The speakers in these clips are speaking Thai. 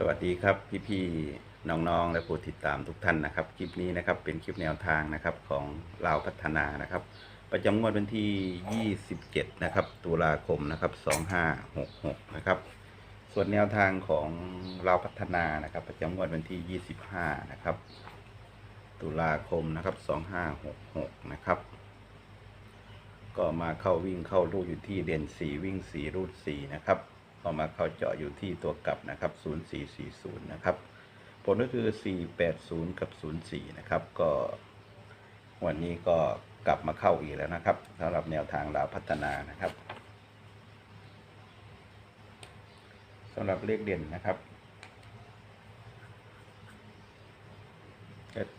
สวัสดีครับพี่พี่ๆน้องๆ และผู้ติดตามทุกท่านนะครับ คลิปนี้นะครับเป็นคลิปแนวทางนะครับของลาวพัฒนานะครับ ประจำงวดวันที่ 27 นะครับ ตุลาคมนะครับ 2566 นะครับ ส่วนแนวทางของลาวพัฒนานะครับ ประจำงวดวันที่ 25 นะครับ ตุลาคมนะครับ 2566 นะครับ ก็มาเข้าวิ่งเข้ารูดอยู่ที่เด่น4 วิ่ง 4 รูด 4 นะครับ ก็มาเข้าเจาะอยู่ที่ตัวกลับนะครับ 0440 นะครับ ผลก็คือ 480 กับ 04 นะครับ ก็วันนี้ก็กลับมาเข้าอีกแล้วนะครับสำหรับแนวทางลาวพัฒนานะครับสำหรับเลขเด่นนะครับ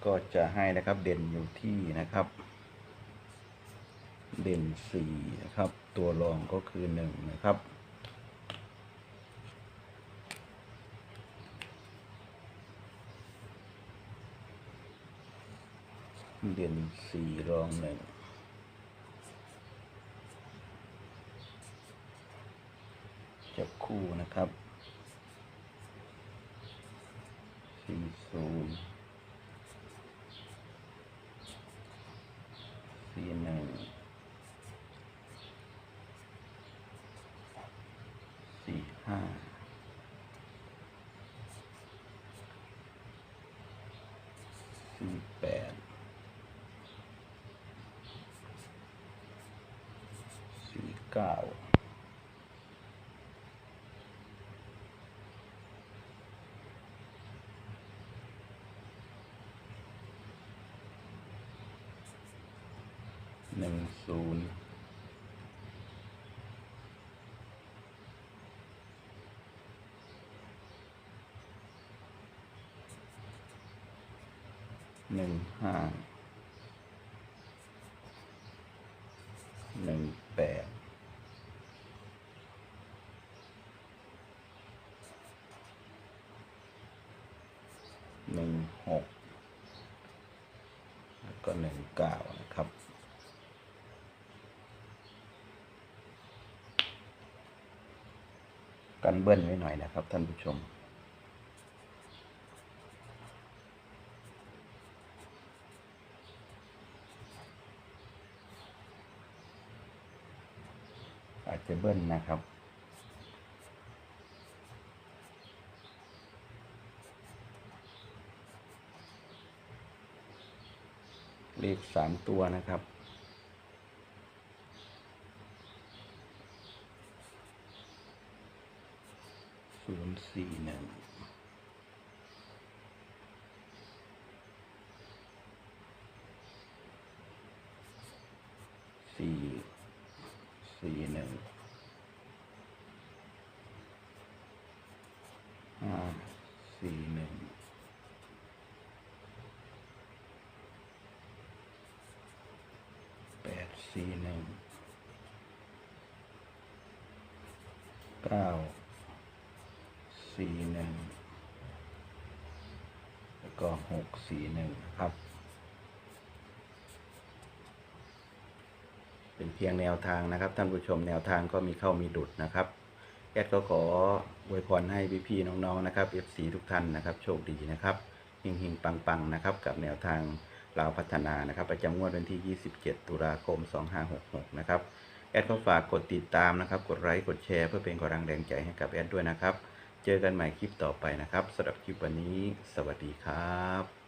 ก็จะให้นะครับเด่นอยู่ที่นะครับ เด่นสี่นะครับ ตัวรองก็คือหนึ่งนะครับ เด่นสี่รองหนึ่งจับคู่นะครับสี่ศูนย์สี่หนึ่งสี่ห้าสี่แปดสี่ เก้าหนึ่งศูนย์หนึ่งห้าหนึ่งแปด หนึ่งหกแล้วก็หนึ่งเก้านะครับ กันเบิ้ลไว้หน่อยนะครับท่านผู้ชมอาจจะเบิ้ลนะครับ เลขสามตัวนะครับ ศูนย์สี่หนึ่งสี่สี่หนึ่งห้าสี่หนึ่ง แปดสี่หนึ่งเก้าสี่หนึ่งแล้วก็หกสี่หนึ่งครับ เป็นเพียงแนวทางนะครับ ท่านผู้ชมแนวทางก็มีเข้ามีดุดนะครับแอดก็ขออวยพรให้พี่ๆน้องๆนะครับ FC ทุกท่านนะครับ โชคดีนะครับเฮงๆปังๆนะครับ กับแนวทาง ลาวพัฒนานะครับ ประจำงวดวันที่ 27 ตุลาคม 2566 นะครับ แอดก็ฝากกดติดตามนะครับ กดไลค์ กดแชร์เพื่อเป็นกำลังแรงใจให้กับแอดด้วยนะครับ เจอกันใหม่คลิปต่อไปนะครับสำหรับคลิปวันนี้ สวัสดีครับ